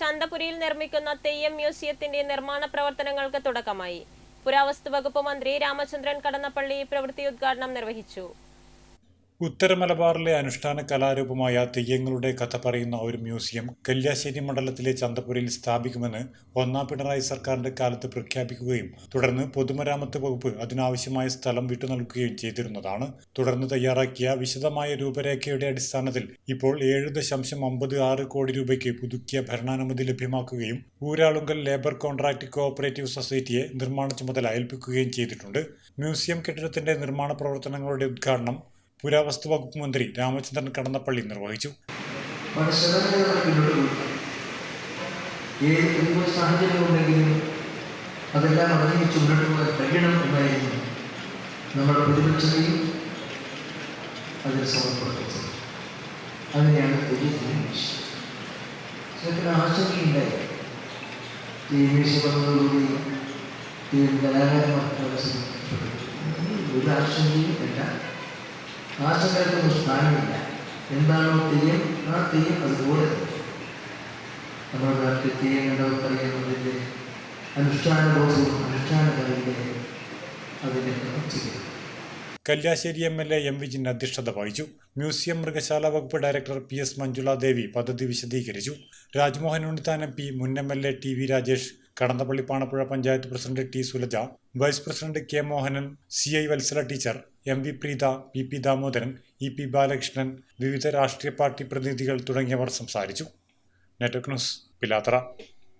ചന്തപുരിയിൽ നിർമ്മിക്കുന്ന തെയ്യം മ്യൂസിയത്തിന്റെ നിർമ്മാണ പ്രവർത്തനങ്ങൾക്ക് തുടക്കമായി. പുരാവസ്തു വകുപ്പ് മന്ത്രി രാമചന്ദ്രൻ കടന്നപ്പള്ളി പ്രവൃത്തി ഉദ്ഘാടനം നിർവഹിച്ചു. ഉത്തര മലബാറിലെ അനുഷ്ഠാന കലാരൂപമായ തെയ്യങ്ങളുടെ കഥ പറയുന്ന ഒരു മ്യൂസിയം കല്യാശ്ശേരി മണ്ഡലത്തിലെ ചന്തപുരയിൽ സ്ഥാപിക്കുമെന്ന് ഒന്നാം പിണറായി സർക്കാരിന്റെ കാലത്ത് പ്രഖ്യാപിക്കുകയും തുടർന്ന് പൊതുമരാമത്ത് വകുപ്പ് അതിനാവശ്യമായ സ്ഥലം വിട്ടു നൽകുകയും ചെയ്തിരുന്നതാണ്. തുടർന്ന് തയ്യാറാക്കിയ വിശദമായ രൂപരേഖയുടെ അടിസ്ഥാനത്തിൽ ഇപ്പോൾ ഏഴ് ദശാംശം അമ്പത് ആറ് കോടി രൂപയ്ക്ക് പുതുക്കിയ ഭരണാനുമതി ലഭ്യമാക്കുകയും ഊരാളുങ്കൽ ലേബർ കോൺട്രാക്ട് കോഓപ്പറേറ്റീവ് സൊസൈറ്റിയെ നിർമ്മാണ ചുമതല ഏൽപ്പിക്കുകയും ചെയ്തിട്ടുണ്ട്. മ്യൂസിയം കെട്ടിടത്തിന്റെ നിർമ്മാണ പ്രവർത്തനങ്ങളുടെ ഉദ്ഘാടനം പുരാവസ്തു വകുപ്പ് മന്ത്രി രാമചന്ദ്രൻ കടന്നപ്പള്ളി നിർവഹിച്ചു. അതെല്ലാം അതിജീവിച്ച് മുന്നോട്ട് പോകാൻ കഴിയണം നമ്മുടെ പ്രതിപക്ഷതയും അതിൽ സമർപ്പിച്ചത്. തെയ്യത്തിന് വീഴ്ച ചിലത്തിന് ആശങ്കയുണ്ടായി. വീഴ്ച പറഞ്ഞതോടുകൂടി കലാകാരന്മാർക്ക് ഒരു ആശങ്കയും ഇല്ല ആശങ്കകൾക്കൊന്നും സ്ഥാനമില്ല. എന്താണോ തെയ്യം ആ തെയ്യം അതുപോലെ. നമ്മുടെ നാട്ടിൽ തെയ്യം കണ്ടവർക്കറിയാവുന്നതിന്റെ അനുഷ്ഠാന ബോധവും അനുഷ്ഠാന കലയുടെ അതിനെ ചെയ്യുന്നു Kalliasseri M L A M Vijin അധ്യക്ഷത വഹിച്ചു. മ്യൂസിയം മൃഗശാല വകുപ്പ് director P S Manjula Devi പദ്ധതി വിശദീകരിച്ചു. രാജ്മോഹൻ ഉണ്ണിത്താൻ എം പി മുൻ M L A T V Rajesh Kadannappally Panapuzha panchayat president T Sulaja vice president K Mohanan C I Valsala teacher M V Preetha V P Damodaran E P Balakrishnan വിവിധ രാഷ്ട്രീയ party പ്രതിനിധികൾ തുടങ്ങിയവർ സംസാരിച്ചു. Network news Pilathara.